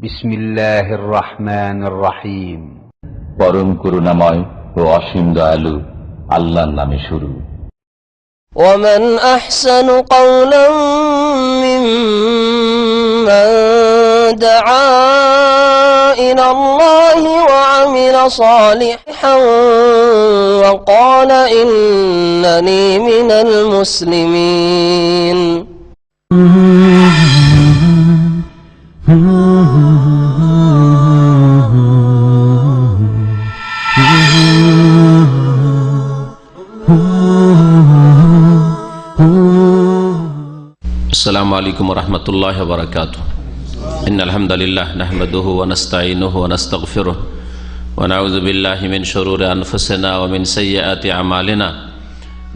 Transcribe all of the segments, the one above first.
بسم الله الرحمن الرحيم পরম করুণাময় ও অসীম দয়ালু আল্লাহর নামে শুরু ومن أحسن قولا ممن دعا إلى الله وعمل صالحا وقال إنني من المسلمين السلام عليكم ورحمة الله وبركاته إن الحمد لله نحمده ونستعينه ونستغفره ونعوذ بالله من شرور أنفسنا ومن سيئات أعمالنا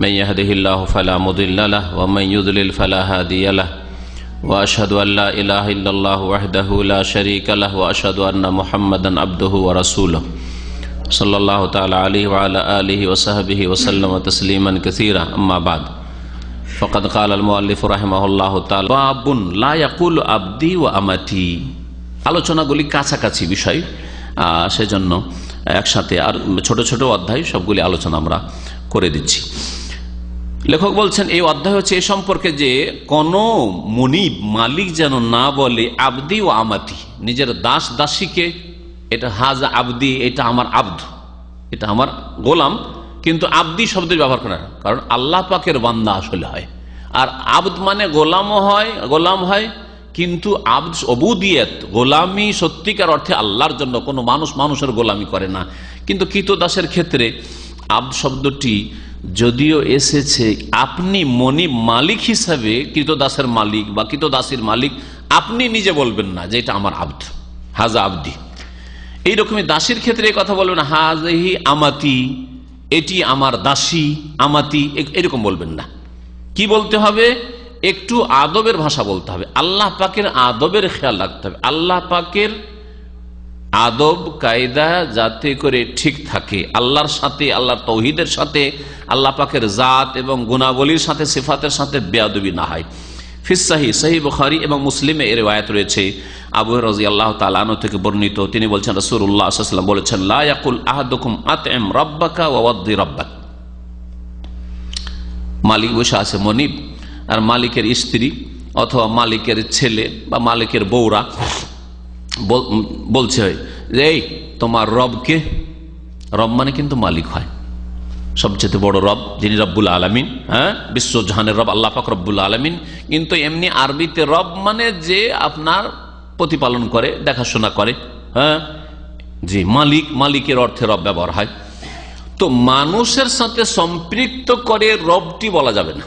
من يهده الله فلا مضل له ومن يضلل فلا هادي له۔ وأشهد أن لا إله إلا الله وحده لا شريك له وأشهد أن محمدا عبده ورسوله صلى الله تعالى عليه وعلى آله وصحبه وسلم تسليما كثيرا أما بعد۔ ফকাদ কাল আল মুআল্লিফ রাহিমাহুল্লাহ তাআলা বাবুন লা ইয়াকুল আবদি ওয়া আমাতি আলোচনাগুলি কাছাকাছি বিষয় সেজন্য একসাথে আর ছোট ছোট অধ্যায় সবগুলি আলোচনা আমরা করে দিচ্ছি। লেখক বলছেন, এই অধ্যায় হচ্ছে এ সম্পর্কে যে কোন মনিব, মালিক যেন না বলে আবদি ও আমাতি, নিজের দাস দাসীকে, এটা হাজ আবদি, এটা আমার আব্দ, এটা আমার গোলাম কিন্তু আবদি শব্দের ব্যবহার করে না। কারণ আল্লাহ পাকের বান্দা আসলে হয়। আর আব্দ মানে গোলামও হয়, গোলাম হয়, কিন্তু আব্দ অবুদিয়ত গোলামি সত্যিকার অর্থে আল্লাহর জন্য কোনো মানুষ মানুষের গোলামি করে না। কিন্তু কীতদাসের ক্ষেত্রে আব্দ শব্দটি যদিও এসেছে, আপনি মনি মালিক হিসাবে কৃতদাসের মালিক বা কৃতদাসীর মালিক, আপনি নিজে বলবেন না যে এটা আমার আব্দ, হাজা আব্দি। এইরকমই দাসীর ক্ষেত্রে কথা বলবেন হাজহি আমাতি এটি আমার দাসী, আমাতি এরকম বলবেন না। কি বলতে হবে? একটু আদবের ভাষা বলতে হবে। আল্লাহ পাকের আদবের খেয়াল রাখতে হবে। আল্লাহ পাকের আদব, কায়দা যাতে করে ঠিক থাকে। আল্লাহর সাথে, আল্লাহর তৌহিদের সাথে, আল্লাহ পাকের জাত এবং গুণাবলীর সাথে, সিফাতের সাথে বেয়াদবি না হয়। ফিসাহি সহি বুখারি এবং মুসলিমে এর আয়াত রয়েছে। আবু রাজি আল্লাহ তালানো থেকে বর্ণিত। তিনি বলছেন রসুল্লাহাম বলেছেন লায়াকুল আহাদুকুম আতএম রব্বাকা রব্বাক। মালিক বসে আছে মনিব, আর মালিকের স্ত্রী অথবা মালিকের ছেলে বা মালিকের বল- বলছে, এই, তোমার রবকে, রব মানে কিন্তু মালিক হয়। সবচেয়ে বড় রব, যিনি রব্বুল আলমিন হ্যাঁ? বিশ্বজাহানের রব, আল্লাহ পাক রব্বুল আলমিন। কিন্তু এমনি আরবিতে রব মানে যে আপনার প্রতিপালন করে, দেখাশোনা করে হ্যাঁ? জি, মালিক, মালিকের অর্থে রব ব্যবহার হয়। তো মানুষের সাথে সম্পৃক্ত করে রবটি বলা যাবে না।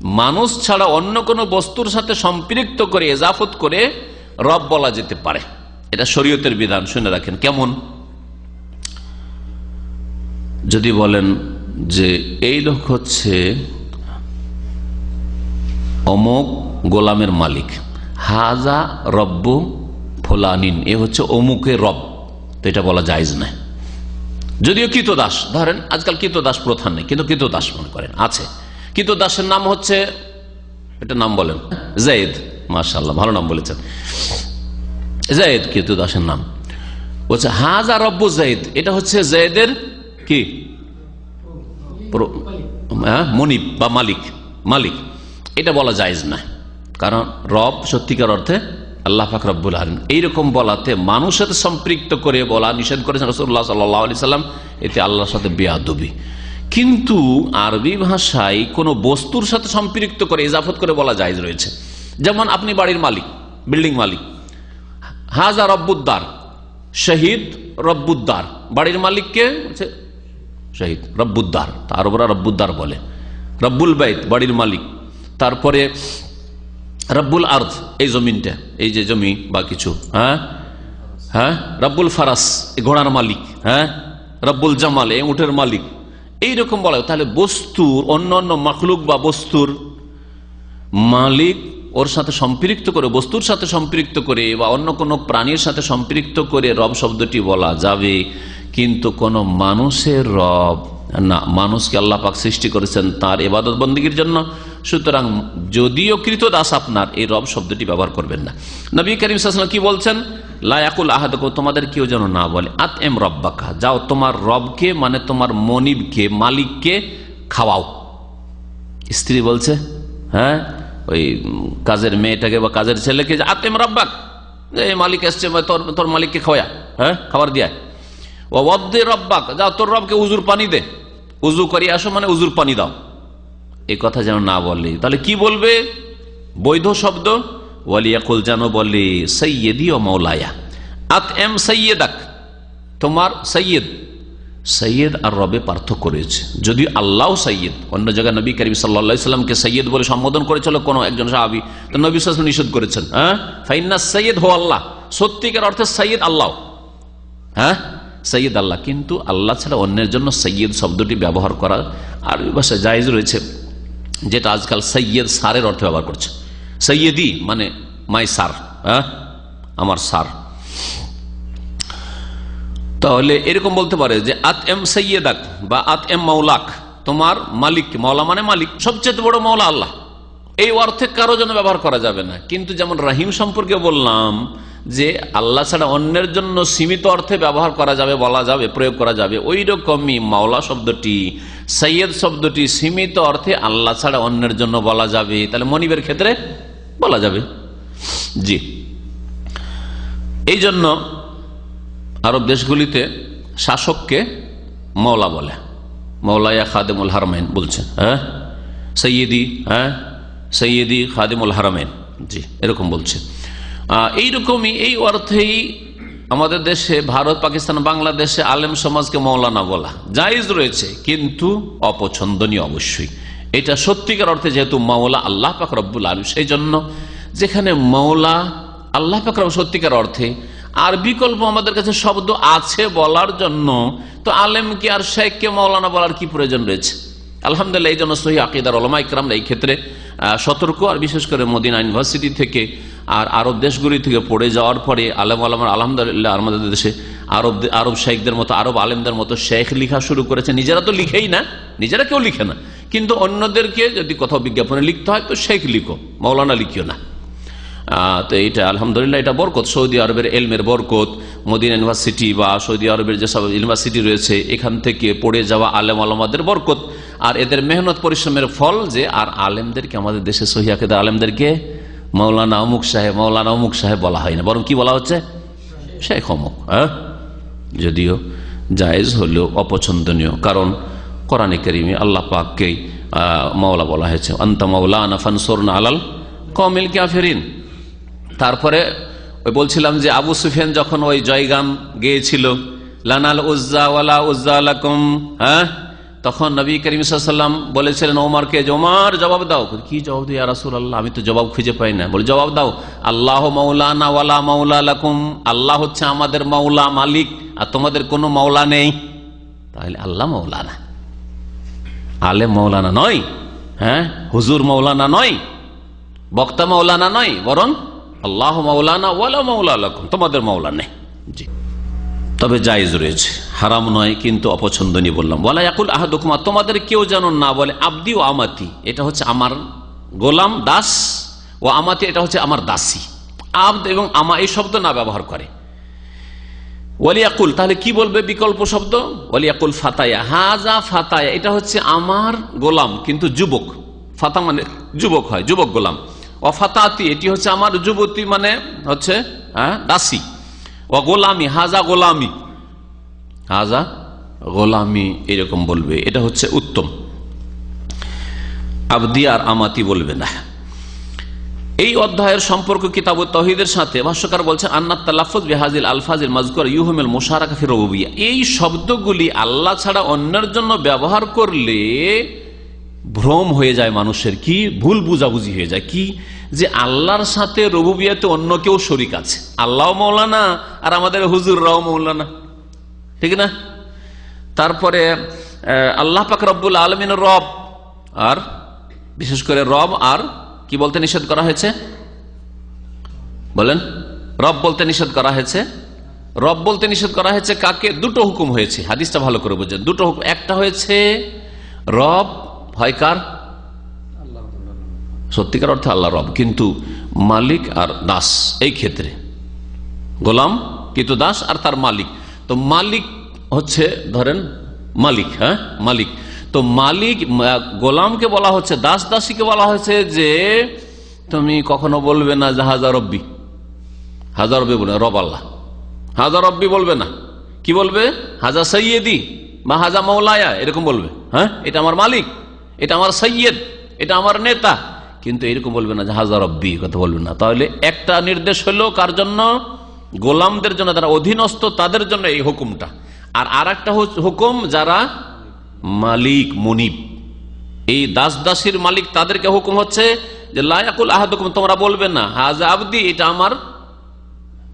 মানুষ ছাড়া অন্য কোনো বস্তুর সাথে সম্পৃক্ত করে, এজাফত করে রব বলা যেতে পারে। এটা শরীয়তের বিধান, শুনে রাখেন, কেমন? যদি বলেন যে এই লোক হচ্ছে অমুক গোলামের মালিক। হাজা রব্বু ফোলানিন। এ হচ্ছে অমুকের রব। তো এটা বলা যায়জ না যদিও কিতদাস ধরেন আজকাল কিতদাস প্রথা নেই, কিন্তু কিতদাস মনে করেন, আছে। কিতদাসের নাম হচ্ছে এটা নাম বলেন, জাইদ মাশাল্লাহ ভালো নাম বলেছেন। জাইদ কিতদাসের নাম। বলছে, হাজা রব্বু জাইদ, এটা হচ্ছে জাইদের কি? হ্যাঁ, মনিব বা মালিক। মালিক। এটা বলা যায়জ না। কারণ রব সত্যিকার অর্থে আল্লাহ পাক রব্বুল আলম এইরকম বলাতে মানুষের সম্পৃক্ত করে বলা নিষেধ করেছেন রসুল্লাহ সাল্লাহ সাল্লাম। এতে আল্লাহর সাথে বেয়াদবি। কিন্তু আরবি ভাষায় কোনো বস্তুর সাথে সম্পৃক্ত করে ইজাফত করে বলা জায়জ রয়েছে। যেমন আপনি বাড়ির মালিক বিল্ডিং মালিক। হাজা রব্বুদ্দার শহীদ রব্বুদ্দার। বাড়ির মালিককে শহীদ, রব্বুদ্দার, তার ওরা রব্বুদ্দার বলে। রব্বুল বাইত, বাড়ির মালিক। তারপরে রব্বুল আর্থ এই জমিনটা, এই যে জমি বা কিছু হ্যাঁ? হ্যাঁ? রব্বুল ফারাস, এই ঘোড়ার মালিক হ্যাঁ? রব্বুল জামাল, এই উঠের মালিক। এইরকম বলা হয়। তাহলে বস্তুর, অন্য অন্য মখলুক বা বস্তুর মালিক ওর সাথে সম্পৃক্ত করে, বস্তুর সাথে সম্পৃক্ত করে বা অন্য কোনো প্রাণীর সাথে সম্পৃক্ত করে রব শব্দটি বলা যাবে। কিন্তু কোন মানুষের রব, না, মানুষকে আল্লাহ পাক সৃষ্টি করেছেন তার এবাদত বন্দীগীর জন্য। সুতরাং যদিও কৃত দাস আপনার, এই রব শব্দটি ব্যবহার করবেন না। নবী করিম কি বলছেন? লায়াকুল আহাদ তোমাদের কেউ যেন না বলে আত এম রব্বাকা, যাও তোমার রবকে মানে তোমার মনিবকে, মালিককে খাওয়াও। স্ত্রী বলছে হ্যাঁ ওই কাজের মেয়েটাকে বা কাজের ছেলেকে যে এম রব্বাক এই মালিক এসছে তোর তোর মালিককে খাওয়া হ্যাঁ খাবার দিয়া ও রব্বাক, যাও তোর রবকে উজুর পানি দে। উজু করি আসো মানে উজুর পানি দাও। এই কথা যেন না বলে। তাহলে কি বলবে? বৈধ শব্দ? ওয়ালিয়াকুল যেন বলে সৈয়দি ও মৌলায়া আত এম সৈয়দাক তোমার সৈয়দ সৈয়দ আর রবে পার্থক্য রয়েছে। যদি আল্লাহ সৈয়দ অন্য জায়গায় নবী করিম সাল্লাহামকে সৈয়দ বলে সম্বোধন করেছিল কোন একজন সাহাবি, তো নবী সালাম নিষেধ করেছেন হ্যাঁ? ফাইন্না সৈয়দ হো আল্লাহ। সত্যিকার অর্থে সৈয়দ আল্লাহ। হ্যাঁ? সৈয়দ আল্লাহ। কিন্তু আল্লাহ ছাড়া অন্যের জন্য সৈয়দ শব্দটি ব্যবহার করা আর ভাষায় জায়েজ রয়েছে, যেটা আজকাল সৈয়দ সারের অর্থে ব্যবহার করছে। সৈয়দি মানে মাই সার হ্যাঁ? আমার সার। তাহলে এরকম বলতে পারে যে আত এম সৈয়দাক বা আত এম মাওলাক, তোমার মালিক, মাওলা মানে মালিক, সবচেয়ে বড় মাওলা আল্লাহ। এই অর্থে কারও জন্য ব্যবহার করা যাবে না। কিন্তু যেমন রাহিম সম্পর্কে বললাম যে আল্লাহ ছাড়া অন্যের জন্য সীমিত অর্থে ব্যবহার করা যাবে, বলা যাবে, প্রয়োগ করা যাবে ওই রকমই মাওলা শব্দটি, সৈয়দ শব্দটি সীমিত অর্থে আল্লাহ ছাড়া অন্যের জন্য বলা যাবে। তাহলে মনিবের ক্ষেত্রে বলা যাবে। জি। এই জন্য আরব দেশগুলিতে শাসককে মৌলা বলে। মৌলায়া খাদেমুল হারমাইন বলছে হ্যাঁ? সৈয়দি হ্যাঁ? সৈয়দি খাদেমুল হারমাইন, জি, এরকম বলছে। এইরকমই এই অর্থেই আমাদের দেশে ভারত, পাকিস্তান, বাংলাদেশে আলেম সমাজকে মৌলানা বলা জায়েজ রয়েছে, কিন্তু অপছন্দনীয় অবশ্যই। এটা সত্যিকার অর্থে যেহেতু মাওলা আল্লাহ পাক রব্বুল আলম সেই জন্য যেখানে মৌলা আল্লাহ পাক সত্যিকার অর্থে আর বিকল্প আমাদের কাছে শব্দ আছে বলার জন্য, তো আলেমকে আর শেখকে মৌলানা বলার কি প্রয়োজন রয়েছে? আলহামদুলিল্লাহ, এই জন্য সহি আকিদার ওলামা ইকরামরা এই ক্ষেত্রে সতর্ক, আর বিশেষ করে মদিনা ইউনিভার্সিটি থেকে আর আরব দেশগুলি থেকে পড়ে যাওয়ার পরে আলেম আলম আলহামদুলিল্লাহ আমাদের দেশে আরব আরব শেখদের মতো, আরব আলেমদের মতো শেখ লিখা শুরু করেছে। নিজেরা তো লিখেই না, নিজেরা কেউ লিখে না। কিন্তু অন্যদেরকে যদি কোথাও বিজ্ঞাপনে লিখতে হয়, তো শেখ লিখো মৌলানা লিখিও না। তো এইটা আলহামদুলিল্লাহ, এটা বরকত। সৌদি আরবের এলমের বরকত, মদিনা ইউনিভার্সিটি বা সৌদি আরবের যেসব ইউনিভার্সিটি রয়েছে, এখান থেকে পড়ে যাওয়া আলেম আলমাদের বরকত। আর এদের মেহনত পরিশ্রমের ফল যে, আর আলেমদেরকে, আমাদের দেশে সহিয়াকেদের আলেমদেরকে মৌলানা অমুক সাহেব, মৌলানা অমুক সাহেব বলা হয় না। বরং কি বলা হচ্ছে? শেখ অমুক হ্যাঁ? যদিও জায়েজ হলেও অপছন্দনীয়। কারণ কোরআনে করিমে আল্লাহ পাককেই মাওলা বলা হয়েছে, আন্তা মাওলা আনাফানসোর না আলাল কমিল ক্যাফেরিন তারপরে ওই বলছিলাম যে আবু সুফিয়ান যখন ওই জয়গান গেয়েছিল, লানাল উজ্জা ওয়ালা উজ্জা আলাকুম হ্যাঁ? তখন নবী করিম সাল্লাম বলেছিলেন, ওমারকে ওমার জবাব দাও। কি জবাব দিই রাসুল আল্লাহ আমি তো জবাব খুঁজে পাই না। বলে, জবাব দাও, আল্লাহ মৌলানা ওয়ালা মৌলা লাকুম। আল্লাহ হচ্ছে আমাদের মৌলা মালিক, আর তোমাদের কোনো মৌলা নেই। তাহলে আল্লাহ মৌলানা আলে মৌলানা নয় হ্যাঁ? হুজুর মৌলানা নয়, বক্তা মৌলানা নয়, বরং আল্লাহ মৌলানা ওয়ালা মৌলা লাকুম, তোমাদের মৌলা নেই। জি। তবে জায়েজ রয়েছে। হারাম নয়, কিন্তু অপছন্দনীয় বললাম। বলা একুল আহাদুকুমা, তোমাদের কেউ যেন না বলে আব্দি ও আমাতি। এটা হচ্ছে আমার গোলাম দাস ও আমাতি, এটা হচ্ছে আমার দাসী। আব্দ এবং আমা এই শব্দ না ব্যবহার করে। ওয়ালিয়াকুল তাহলে কি বলবে বিকল্প শব্দ? ওয়ালিয়াকুল ফাতায়া। হাজা ফাতায়া, এটা হচ্ছে আমার গোলাম, কিন্তু যুবক। ফাতা মানে যুবক হয়, যুবক গোলাম। অফাতাতি এটি হচ্ছে আমার যুবতী মানে হচ্ছে হ্যাঁ দাসী। গোলামি, হাজা গোলামি। হাজা গোলামি এরকম বলবে, এটা হচ্ছে উত্তম। আবদি আর আমাতি বলবে না। এই অধ্যায়ের সম্পর্ক কিতাব তহিদের সাথে ভাষ্যকার বলছে বেহাজিল আলফাজিল ইউহমেল এই শব্দগুলি আল্লাহ ছাড়া অন্যের জন্য ব্যবহার করলে ভ্রম হয়ে যায় মানুষের, কি ভুল বুঝাবুঝি হয়ে যায়, কি যে আল্লাহর সাথে রবুবিয়াতে অন্য কেউ শরিক আছে। আল্লাহ মৌলানা আর আমাদের হুজুর হুজুররাও মৌলানা। ঠিক না? তারপরে আল্লাহ পাক রব্বুল আলমিন রব আর, বিশেষ করে রব আর কি বলতে নিষেধ করা হয়েছে? বলেন। রব বলতে নিষেধ করা হয়েছে। রব বলতে নিষেধ করা হয়েছে কাকে? দুটো হুকুম হয়েছে। হাদিসটা ভালো করে বুঝেন। দুটো হুকুম একটা হয়েছে রব হয় কার? সত্যিকার অর্থে আল্লাহ রব। কিন্তু মালিক আর দাস এই ক্ষেত্রে। গোলাম কিন্তু দাস আর তার মালিক। তো মালিক হচ্ছে, ধরেন, মালিক হ্যাঁ? মালিক। তো মালিক গোলামকে বলা হচ্ছে, দাস দাসীকে বলা হয়েছে যে, তুমি কখনো বলবে না যে হাজার রব্বি। হাজার রব্বি বলবে রব আল্লাহ। হাজার রব্বি বলবে না। কি বলবে? হাজা সৈয়দি বা হাজা মৌলায়া এরকম বলবে হ্যাঁ? এটা আমার মালিক। এটা আমার সৈয়দ, এটা আমার নেতা। কিন্তু এরকম বলবে না যে হাজার রব্বি কথা বলবে না। তাহলে একটা নির্দেশ হলো কার জন্য? গোলামদের জন্য, যারা অধীনস্থ তাদের জন্য এই হুকুমটা। আর আর একটা হুকুম, যারা মালিক, মনিব। এই দাস দাসীর মালিক তাদেরকে হুকুম হচ্ছে যে লায়াকুল আহাদ হুকুম তোমরা বলবে না, হাজা আবদি এটা আমার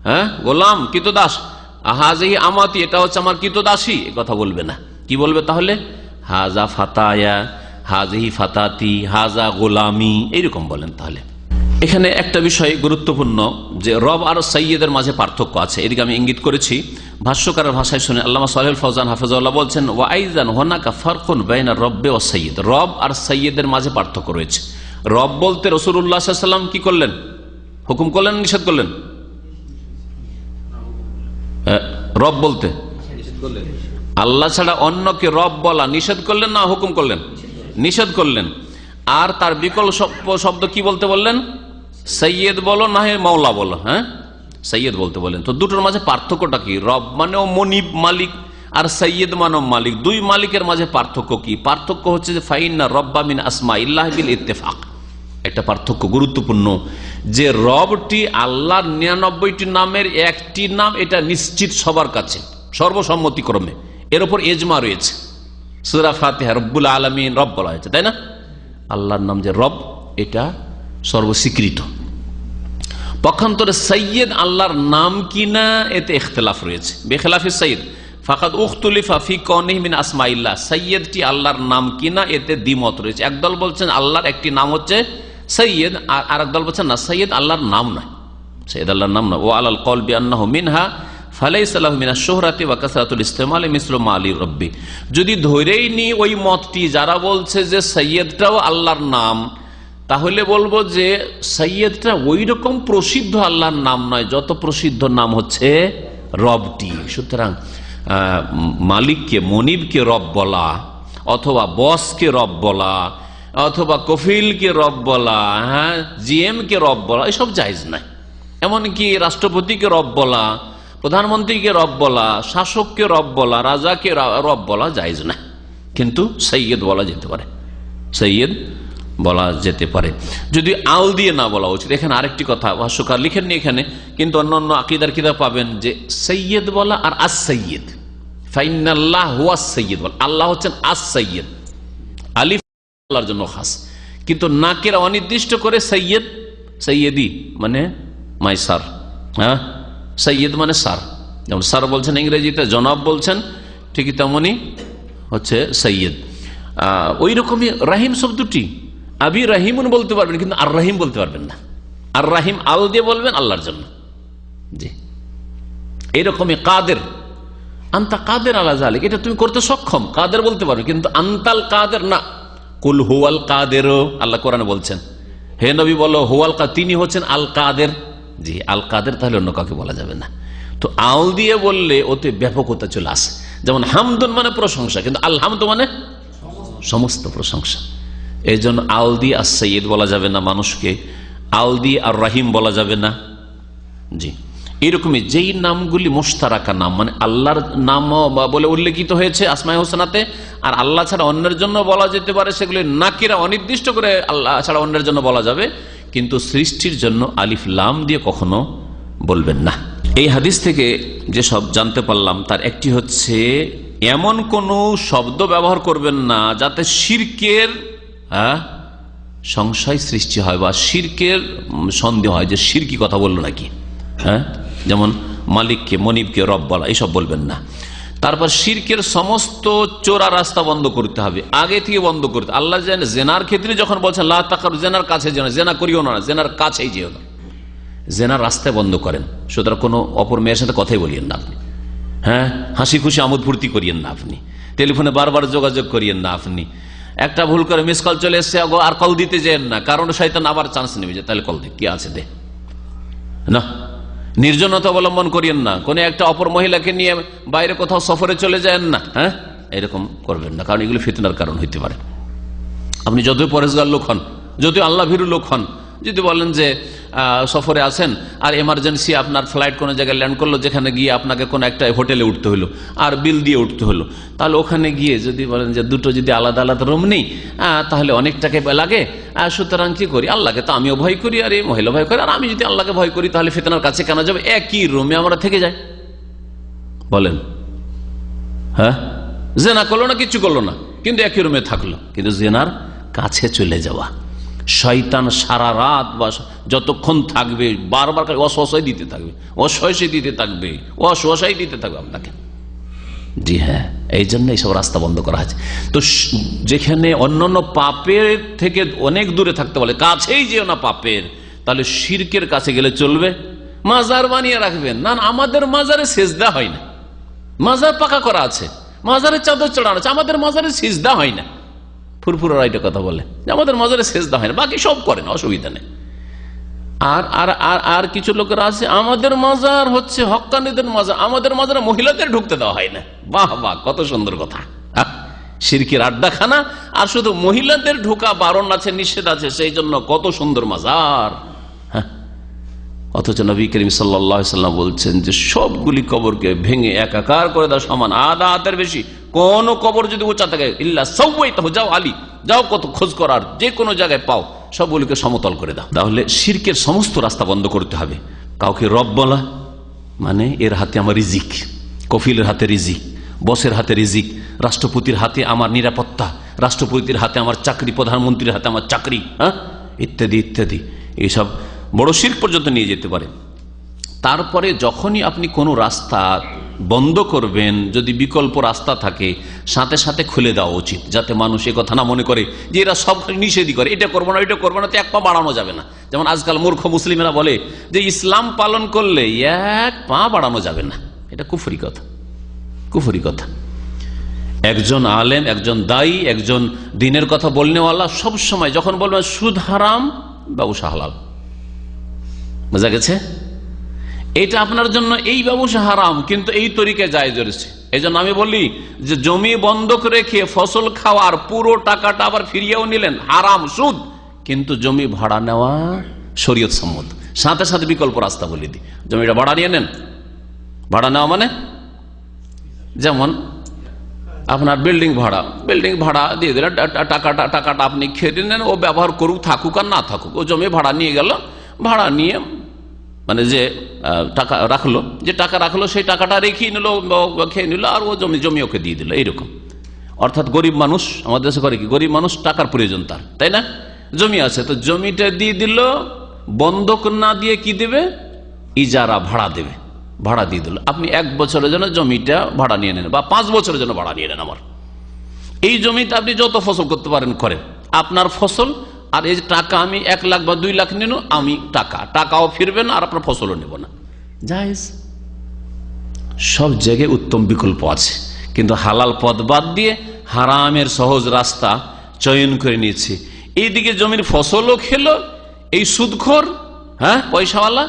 হ্যাঁ গোলাম কিতো দাস হাজি আমাতি এটা হচ্ছে আমার কিতো দাসী কথা বলবে না। কি বলবে তাহলে? হাজা ফাতায়া হাজিহি ফাতাতি হাজা গোলামি এইরকম বলেন তাহলে। এখানে একটা বিষয় গুরুত্বপূর্ণ যে রব আর সৈয়দের মাঝে পার্থক্য আছে। এদিকে আমি ইঙ্গিত করেছি ভাষ্যকারের ভাষায় শুনে আল্লামা সাহেল ফৌজান হাফিজাল্লাহ বলছেন ওয়াইজান হোনাকা ফারকুন বাইনা রব্বে ও সৈয়দ। রব আর সৈয়দের মাঝে পার্থক্য রয়েছে। রব বলতে রসুল্লাহ সাল্লাম কি করলেন? হুকুম করলেন নিষেধ করলেন? হ্যাঁ, রব বলতে? আল্লাহ ছাড়া অন্যকে রব বলা নিষেধ করলেন না হুকুম করলেন? নিষেধ করলেন। আর তার বিকল্প শব্দ- কি বলতে বললেন? সৈয়দ বলো না হয় মৌলা বলো হ্যাঁ? সৈয়দ বলতে বলেন তো দুটোর মাঝে পার্থক্যটা কি? রব মানেও মনিব মালিক আর সৈয়দ মানব মালিক। দুই মালিকের মাঝে পার্থক্য কি? পার্থক্য হচ্ছে যে ফাইন ফাইন্না রব্বা মিন আসমা ইল্লাহ বিল ইত্তেফাক। একটা পার্থক্য গুরুত্বপূর্ণ যে রবটি আল্লাহর নিরানব্বইটি নামের একটি নাম, এটা নিশ্চিত সবার কাছে, সর্বসম্মতিক্রমে। এর ওপর এজমা রয়েছে। সুরা ফাতেহা, রব্বুল আলমিন, রব বলা হয়েছে, তাই না? আল্লাহর নাম যে রব, এটা সর্বস্বীকৃত। পক্ষান্তরে সৈয়দ আল্লাহর নাম কিনা এতে ইখতলাফ রয়েছে। বেখলাফি সৈয়দ, ফাকাদ উখতুলিফা ফি কনিমিন আসমাইল্লাহ, সৈয়দটি আল্লাহর নাম কিনা এতে দ্বিমত রয়েছে। একদল বলছেন আল্লাহর একটি নাম হচ্ছে সৈয়দ, আর আরেক দল বলছেন না, সৈয়দ আল্লাহর নাম নয়। সৈয়দ আল্লাহর নাম নয়। ও আলাল কল বিআন্নাহু মিনহা ফালাইসাল্লাহ মিনা সোহরাতে বা কাসরাতুল ইস্তেমাল মিসলুম আলী রব্বি। যদি ধরেই নি ওই মতটি, যারা বলছে যে সৈয়দটাও আল্লাহর নাম, তাহলে বলব যে সৈয়দটা ওই রকম প্রসিদ্ধ আল্লাহর নাম নয়, যত প্রসিদ্ধ নাম হচ্ছে রবটি। সুতরাং মালিককে, মনিবকে রব বলা, অথবা বসকে রব বলা, অথবা কফিলকে রব বলা হ্যাঁ জিএম কে রব বলা, এসব জায়জ নাই এমনকি রাষ্ট্রপতিকে রব বলা প্রধানমন্ত্রীকে রব বলা, শাসককে রব বলা, রাজাকে রব বলা জায়জ না। কিন্তু সৈয়দ বলা যেতে পারে। সৈয়দ বলা যেতে পারে। যদি আল দিয়ে না বলা উচিত, এখানে আরেকটি কথা ভাষ্যকার লিখেননি এখানে, কিন্তু অন্য অন্য আকিদার কিতাব পাবেন যে সৈয়দ বলা আর আস সৈয়দ সৈয়দ আল্লাহ হচ্ছেন সৈয়দ জন্য কিন্তু নাকেরা অনির্দিষ্ট করে সৈয়দ মানে হ্যাঁ? সৈয়দ মানে সার যেমন সার বলছেন ইংরেজিতে, জনাব বলছেন ঠিকই তেমনই হচ্ছে সৈয়দ। ওই রকমই রাহিম শব্দটি। আবি রাহিমুন বলতে পারবেন, কিন্তু আর রাহিম বলতে পারবেন না। আর রাহিম আল দিয়ে বলবেন আল্লাহর জন্য। জি। এইরকমই কাদের। আন্তা কাদের আলা জালিক, এটা তুমি করতে সক্ষম। কাদের বলতে পারবে, কিন্তু আন্তাল কাদের না। কুল হুয়াল কাদেরও, আল্লাহ কোরআনে বলছেন। হে নবী বলো, হুয়াল কা তিনি হচ্ছেন আল কাদের। জি আল কাদের তাহলে অন্য কাউকে বলা যাবে না। তো আল দিয়ে বললে ওতে ব্যাপকতা চলে আসে। যেমন হামদুন মানে প্রশংসা, কিন্তু আল হামদ মানে সমস্ত প্রশংসা। এই জন্য আল দিয়ে আর সৈয়দ বলা যাবে না মানুষকে আল দিয়ে আর রাহিম বলা যাবে না। জি। এরকমই যেই নামগুলি মোস্তারাকা নাম মানে আল্লাহর নাম বলে উল্লেখিত হয়েছে আসমাই হোসেনাতে, আর আল্লাহ ছাড়া অন্যের জন্য বলা যেতে পারে সেগুলি নাকিরা অনির্দিষ্ট করে আল্লাহ ছাড়া অন্যের জন্য বলা যাবে। কিন্তু সৃষ্টির জন্য আলিফ লাম দিয়ে কখনো বলবেন না। এই হাদিস থেকে যে সব জানতে পারলাম, তার একটি হচ্ছে, এমন কোনো শব্দ ব্যবহার করবেন না যাতে শিরকের হ্যাঁ সংশয় সৃষ্টি হয় বা শিরকের সন্দেহ হয় যে শিরকি কথা বলল নাকি হ্যাঁ? যেমন মালিককে, মনিবকে, রব বলা, এইসব বলবেন না। তারপর শিরকের সমস্ত চোরা রাস্তা বন্ধ করতে হবে, আগে থেকে বন্ধ করতে। আল্লাহ জেনার ক্ষেত্রে যখন বলছেন, লা তাকার, জেনার কাছে যেন জেনা করিও না, জেনার কাছেই যেও না। জেনার রাস্তায় বন্ধ করেন। সুতরাং কোনো অপর মেয়ের সাথে কথাই বলিয়েন না আপনি। হ্যাঁ? হাসি খুশি আমোদ ফুর্তি করিয়েন না আপনি। টেলিফোনে বারবার যোগাযোগ করিয়েন না আপনি। একটা ভুল করে মিস কল চলে এসছে আর কল দিতে যেন না, কারণ শয়তান আবার চান্স নেবে যে, তাহলে কল দে, কি আছে দে? না? নির্জনতা অবলম্বন করিয়েন না। কোনো একটা অপর মহিলাকে নিয়ে বাইরে কোথাও সফরে চলে যান না হ্যাঁ? এরকম করবেন না, কারণ এগুলো ফিতনার কারণ হইতে পারে। আপনি যতই পরেশগার লোক হন যদিও আল্লাহ ভীরু লোক হন যদি বলেন যে সফরে আছেন, আর এমার্জেন্সি আপনার ফ্লাইট কোনো জায়গায় ল্যান্ড করল, যেখানে গিয়ে আপনাকে কোনো একটা হোটেলে উঠতে হলো, আর বিল দিয়ে উঠতে হলো, তাহলে ওখানে গিয়ে যদি বলেন যে দুটো যদি আলাদা আলাদা রুম নেই তাহলে অনেক টাকা লাগে সুতরাং কি করি? আল্লাহকে তো আমিও ভয় করি, আর এই মহিলা ভয় করি, আর আমি যদি আল্লাহকে ভয় করি, তাহলে ফেতনার কাছে কেন যাবে? একই রুমে আমরা থেকে যাই। বলেন। হ্যাঁ? জেনা করল না কিছু করল না, কিন্তু একই রুমে থাকল, কিন্তু জেনার কাছে চলে যাওয়া। শয়তান সারা রাত বা যতক্ষণ থাকবে বারবার অসহসাই দিতে থাকবে। অসহসাই দিতে থাকবে অসহসাই দিতে থাকবে আপনাকে। জি হ্যাঁ এই জন্য এইসব রাস্তা বন্ধ করা আছে তো যেখানে অন্যান্য পাপের থেকে অনেক দূরে থাকতে বলে কাছেই যেও না পাপের তাহলে শিরকের কাছে গেলে চলবে। মাজার বানিয়ে রাখবেন। না না, আমাদের মাজারে সেজদা হয় না। মাজার পাকা করা আছে। মাজারে চাদর চড়ানো আছে। আমাদের মাজারে সিজদা হয় না। ফুরফুরা এটা কথা বলে। আমাদের মাজারে সেজদা হয় না, বাকি সব করেন, অসুবিধা নেই। আর আর আর আর কিছু লোকেরা আছে, আমাদের মাজার হচ্ছে হকানিদের মাজার, আমাদের মাজারে মহিলাদের ঢুকতে দেওয়া হয় না। বাহ বাহ, কত সুন্দর কথা। সিরকির আড্ডাখানা, আর শুধু মহিলাদের ঢোকা বারণ আছে, নিষেধ আছে, সেই জন্য কত সুন্দর মাজার। হ্যাঁ। অথচ নবী করিম সাল্লাম বলছেন যে, সবগুলি কবরকে ভেঙে একাকার করে দেওয়া সমান আধা হাতের বেশি। কোন কবর যদি উঁচা থাকে, ইল্লা সবাই তো যাও আলী, যাও কত খোঁজ করার, যে কোনো জায়গায় পাও, সবগুলিকে সমতল করে দাও। তাহলে শিরকের সমস্ত রাস্তা বন্ধ করতে হবে। কাউকে রব বলা মানে এর হাতে আমার রিজিক, কফিলের হাতে রিজিক, বসের হাতে রিজিক, রাষ্ট্রপতির হাতে আমার নিরাপত্তা, রাষ্ট্রপতির হাতে আমার চাকরি, প্রধানমন্ত্রীর হাতে আমার চাকরি হ্যাঁ? ইত্যাদি ইত্যাদি। এইসব বড় শির পর্যন্ত নিয়ে যেতে পারে। তারপরে যখনই আপনি কোনো রাস্তা বন্ধ করবেন, যদি বিকল্প রাস্তা থাকে, সাথে সাথে খুলে দেওয়া উচিত, যাতে মানুষ এ কথা না মনে করে যে এরা সব নিষেধই করে, এটা করব না এটা করব না, তো এক পা বাড়ানো যাবে না। যেমন আজকাল মূর্খ মুসলিমেরা বলে যে ইসলাম পালন করলে এক পা বাড়ানো যাবে না। এটা কুফরি কথা। কুফরি কথা। একজন আলেম, একজন দায়ী, একজন দিনের কথা বলনেওয়ালা সব সময় যখন বলবেন, সুদ হারাম, ব্যবসা হালাল। বোঝা গেছে? এটা আপনার জন্য এই ব্যবসা হারাম, কিন্তু এই তরিকে যায় জড়েছে এই আমি বলি যে জমি বন্ধক রেখে ফসল খাওয়ার পুরো টাকাটা আবার ফিরিয়েও নিলেন, হারাম সুদ। কিন্তু জমি ভাড়া নেওয়া শরীয়ত সম্মত। সাথে সাথে বিকল্প রাস্তা বলে দিই। জমিটা ভাড়া নিয়ে নেন। ভাড়া নেওয়া মানে? যেমন আপনার বিল্ডিং ভাড়া। বিল্ডিং ভাড়া দিয়ে দিলেন টাকাটা টাকাটা আপনি খেয়ে নেন, ও ব্যবহার করুক, থাকুক আর না থাকুক। ও জমি ভাড়া নিয়ে গেল। ভাড়া নিয়ে মানে যে টাকা রাখল, যে টাকা রাখল, সেই টাকাটা রেখেই নিল খেয়ে নিল, আর ও জমি জমি ওকে দিয়ে দিল, এইরকম। অর্থাৎ গরিব মানুষ, আমাদের দেশে করে কি, গরিব মানুষ টাকার প্রয়োজন তার, তাই না? জমি আছে, তো জমিটা দিয়ে দিল, বন্ধক না দিয়ে কি দেবে? ইজারা ভাড়া দেবে, ভাড়া দিয়ে দিল। আপনি এক বছরের জন্য জমিটা ভাড়া নিয়ে নেন, বা পাঁচ বছরের জন্য ভাড়া নিয়ে নেন আমার। এই জমিতে আপনি যত ফসল করতে পারেন, করেন। আপনার ফসল আর এই টাকা আমি এক লাখ বা দুই লাখ নিন, আমি টাকা। টাকাও ফিরবে না আর আপনার ফসলও নেব না। জায়েজ। সব জায়গায় উত্তম বিকল্প আছে। কিন্তু হালাল পথ বাদ দিয়ে হারামের সহজ রাস্তা চয়ন করে নিয়েছে। এইদিকে জমির ফসলও খেলো, এই সুদখোর হ্যাঁ পয়সাওয়ালা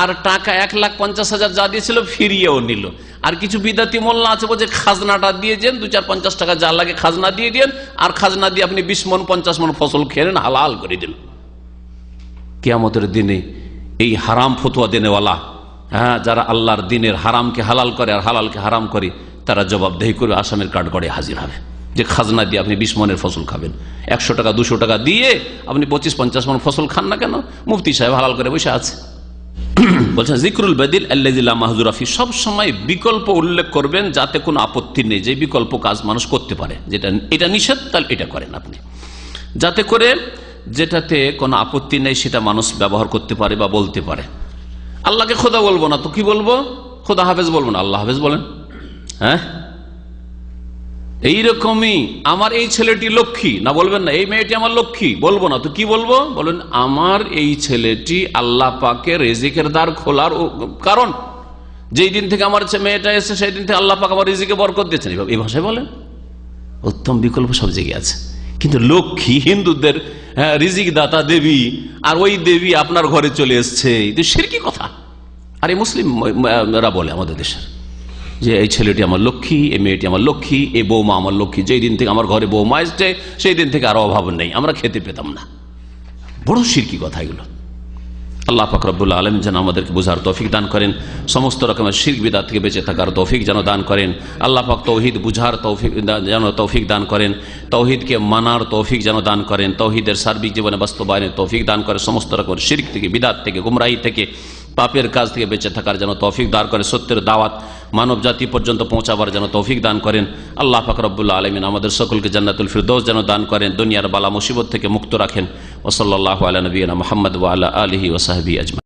আর টাকা এক লাখ পঞ্চাশ হাজার যা দিয়েছিল ফিরিয়েও নিল। আর কিছু বিদাতি মোল্লা আছে বলছে, খাজনাটা দিয়ে দেন দু চার পঞ্চাশ টাকা যা লাগে খাজনা দিয়ে দেন আর খাজনা দিয়ে আপনি বিশ মন, পঞ্চাশ মন ফসল খেয়ে নেন, হালাল করে দিল। কেয়ামতের দিনে এই হারাম ফতুয়া দেনেওয়ালা হ্যাঁ যারা আল্লাহর দিনের হারামকে হালাল করে আর হালালকে হারাম করে, তারা জবাবদেহি করে আসামের কাঠগড়ে হাজির হবে। যে খাজনা দিয়ে আপনি বিশ মনের ফসল খাবেন, একশো টাকা, দুশো টাকা দিয়ে আপনি পঁচিশ, পঞ্চাশ মন ফসল খান না কেন? মুফতি সাহেব হালাল করে বসে আছে। বলছেন জিক্রুল বেদিল আল্লাহ মাহজুরাফি সব সময় বিকল্প উল্লেখ করবেন যাতে কোনো আপত্তি নেই, যে বিকল্প কাজ মানুষ করতে পারে। যেটা, এটা নিষেধ, তাহলে এটা করেন আপনি। যাতে করে যেটাতে কোনো আপত্তি নেই, সেটা মানুষ ব্যবহার করতে পারে বা বলতে পারে। আল্লাহকে খোদা বলব না, তো কি বলব? খোদা হাফেজ বলব না, আল্লাহ হাফেজ বলেন। হ্যাঁ? এইরকমই আমার এই ছেলেটি লক্ষ্মী। না বলবেন না এই মেয়েটি আমার লক্ষ্মী। বলব না তো কি বলব? বলেন আমার এই ছেলেটি আল্লাহ পাকে রেজিকের দ্বার খোলার কারণ। যেই দিন থেকে আমার মেয়েটা এসে সেই দিন থেকে আল্লাহ পাক আমার রেজিকে বরকত দিয়েছেন। এই ভাষায় বলেন। উত্তম বিকল্প সব জায়গায় আছে। কিন্তু লক্ষ্মী হিন্দুদের হ্যাঁ, রিজিক দাতা দেবী আর ওই দেবী আপনার ঘরে চলে এসছে। সিরকি কথা। আর এই মুসলিমরা বলে আমাদের দেশের। যে এই ছেলেটি আমার লক্ষ্মী, এই মেয়েটি আমার লক্ষ্মী, এই বৌমা আমার লক্ষ্মী, যেই দিন থেকে আমার ঘরে বৌমা এসছে, সেই দিন থেকে আরও অভাব নেই, আমরা খেতে পেতাম না। বড় সিরকি কথা এগুলো। আল্লাহ ফাকরবুল্লা আলম যেন আমাদেরকে বোঝার তৌফিক দান করেন, সমস্ত রকমের শির্ক বিদাত থেকে বেঁচে থাকার তৌফিক যেন দান করেন, আল্লাহ পাক তৌহিদ বুঝার তৌফিক যেন তৌফিক দান করেন, তৌহিদকে মানার তৌফিক যেন দান করেন, তৌহিদের সার্বিক জীবনে বাস্তবায়নের তৌফিক দান করেন, সমস্ত রকমের শির্ক থেকে, বিদাত থেকে, গুমরাহি থেকে পাপের কাজ থেকে বেঁচে থাকার যেন তৌফিক দান করেন। সত্যের দাওয়াত মানব জাতি পর্যন্ত পৌঁছাবার যেন তৌফিক দান করেন। আল্লাহ ফাকরবুল্লা আলমিন আমাদের সকলকে জান্নাতুল ফিরদৌস যেন দান করেন। দুনিয়ার বালা মুসিবত থেকে মুক্ত রাখেন। ওসল্লাহ আলা মোহাম্মদ ওয়ালা আলহি ওসাহাবি আজমা